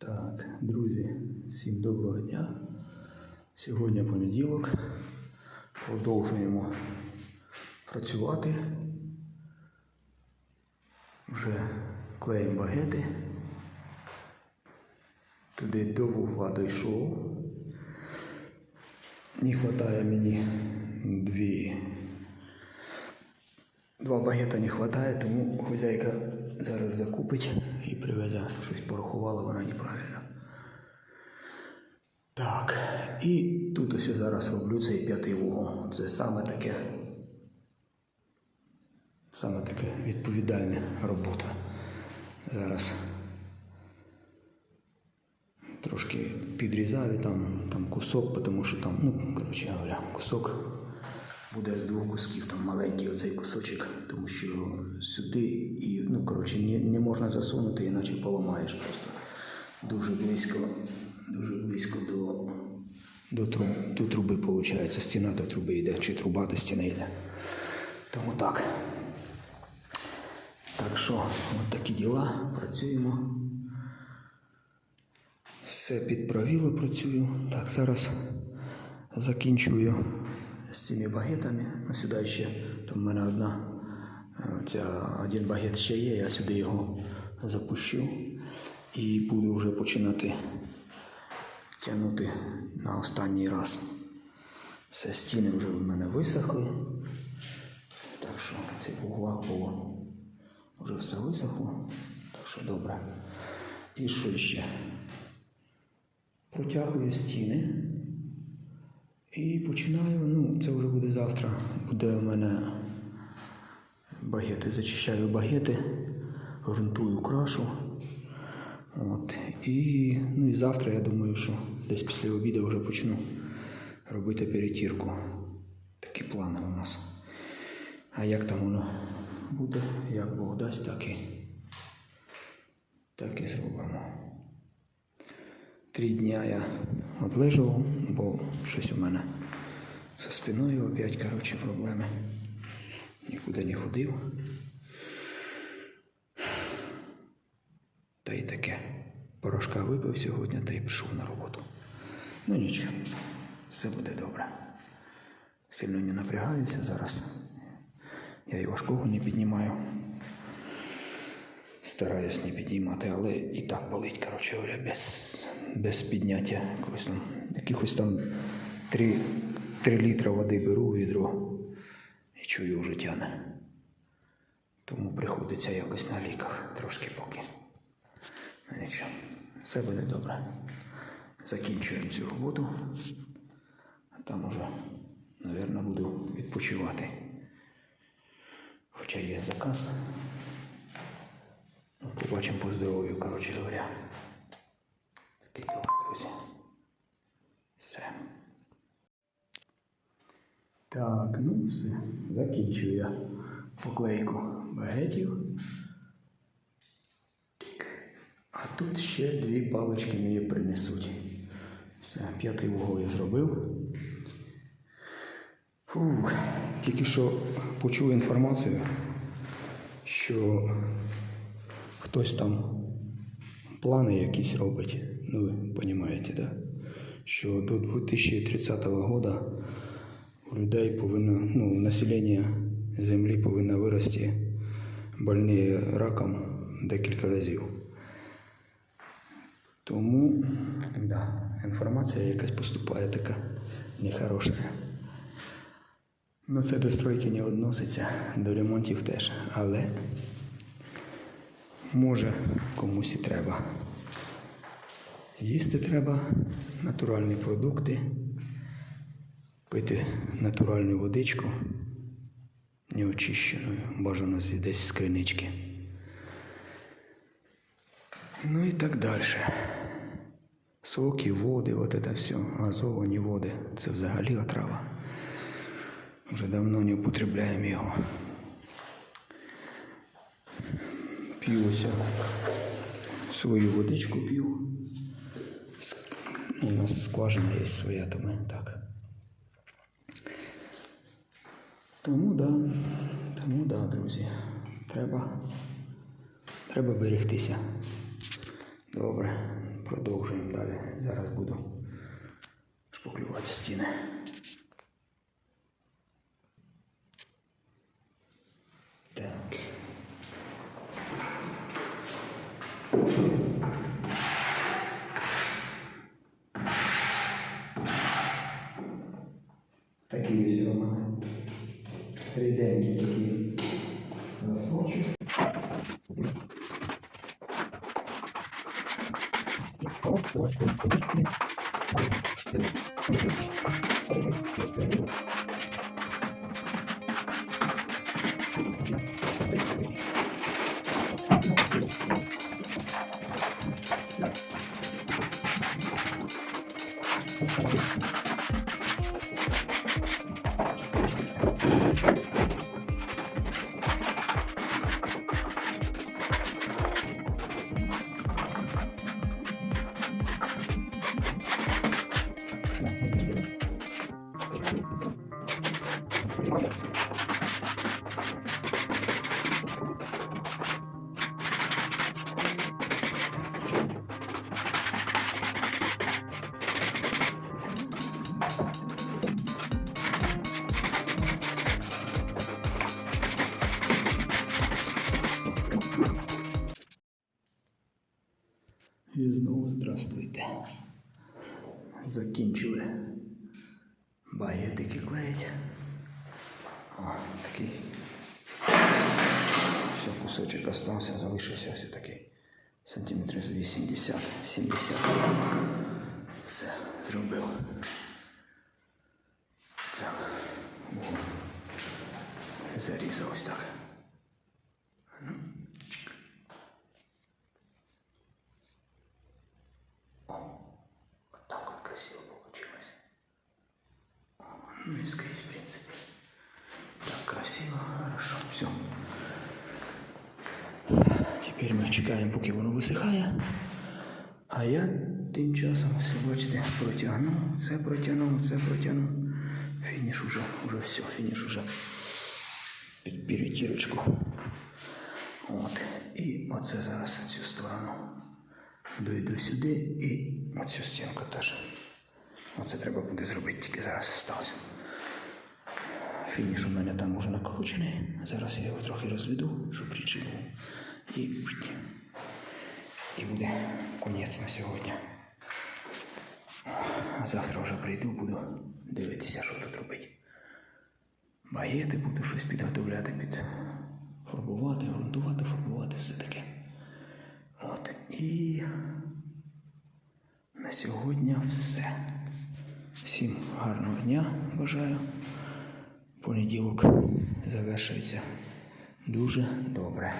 Так, друзі, всім доброго дня. Сьогодні понеділок. Продовжуємо працювати. Вже клеїмо багети. Туди до вугла дійшов. Не вистачає мені дві. Два багета не вистачає, тому хозяйка зараз закупить і привезе. Щось порахувала вона неправильно. Так, і тут ось я зараз роблю цей п'ятий вугол. Це саме таке. Саме таке відповідальна робота. Зараз трошки підрізаю там, там кусок, тому що там, ну, коротше говоря, кусок буде з двох кусків, там маленький оцей кусочок, тому що сюди і, ну, коротше, не, не можна засунути, іначе поламаєш просто дуже близько, дуже близько до, до, труб, до труби, виходить. Стіна до труби йде, чи труба до стіни йде. Тому так. Так що, от такі діла, працюємо. Все під правило працюю. Так, зараз закінчую з цими багетами. Ну, сюди ще там в мене одна, е, ця, один багет ще є, я сюди його запущу і буду вже починати тягнути на останній раз. Все, стіни вже в мене висохли. Так що цих углах було вже все висохло. Так що добре. І що ще? Протягую стіни і починаю. Ну, це вже буде завтра. Буде у мене багети. Зачищаю багети, грунтую крашу. От. І, ну, і завтра я думаю, що десь після обіду вже почну робити перетірку. Такі плани у нас. А як там воно буде, як Бог дасть, так і, так і зробимо. Три дня я відлежував, бо щось у мене зі спиною опять, коротше, проблеми. Нікуди не ходив. Та й таке. Порошка випив сьогодні та й пішов на роботу. Ну нічого, все буде добре. Сильно не напрягаюся зараз. Я і важкого не піднімаю. Стараюсь не підіймати, але і так болить, коротше без, без підняття якогось там, якихось там 3, 3 літра води беру у відро і чую вже тяне. Тому приходиться якось на ліках трошки поки. Ну нічого, все буде добре. Закінчуємо цю роботу, а там уже, мабуть, буду відпочивати. Хоча є заказ. Ну, Побачимо по здоров'ю, коротше говоря. Такий діло, друзі. Все. Так, ну все. Закінчую я поклейку багетів. А тут ще дві палички мені принесуть. Все, п'ятий вугол я зробив. Фух, тільки що почув інформацію, що хтось там плани якісь робить. Ну, ви розумієте, да? що до 2030 року у людей повинно, ну, населення землі повинно вирости больні раком декілька разів. Тому да, інформація якась поступає така нехороша. Ну, це до стройки не відноситься, до ремонтів теж. Але може комусь і треба. Їсти треба натуральні продукти, пити натуральну водичку, неочищеною, бажано з- десь з кринички. Ну і так далі. Соки, води, от це все, газовані води. Це взагалі отрава. Вже давно не употребляємо його. П'ю ось свою водичку п'ю. Ну, У нас скважина є своя, то ми так. Тому да, тому да, друзі. Треба, треба берегтися. Добре. продовжуємо далі. Зараз буду шпаклювати стіни. Thank you. І знову здравствуйте. Закінчили багетики клеїть. О, такий. Все, кусочок остався, залишився ось такий. Сантиметрів з 80, 70. Все, зробив. Так. О. Зарізав ось так. Ну, чик. О, вот так вот красиво получилось. О, Ну и скрізь, в принципе. Так, красиво, хорошо, все. Тепер ми чекаємо, поки воно висихає. А я тим часом все, бачите, протягнув, це протягнув, це протягнув. Фініш уже, уже все, фініш уже під перетірочку. От. І оце зараз цю сторону. Дойду сюди і оцю стінку теж. Оце треба буде зробити, тільки зараз стався. Фініш у мене там уже наколочений. Зараз я його трохи розведу, щоб був. І, і буде конець на сьогодні. А завтра вже прийду, буду дивитися, що тут робити. Багети буду щось підготовляти під фарбувати, грунтувати, фарбувати, все таке. От. І на сьогодні все. Всім гарного дня бажаю. Понеділок завершується дуже добре.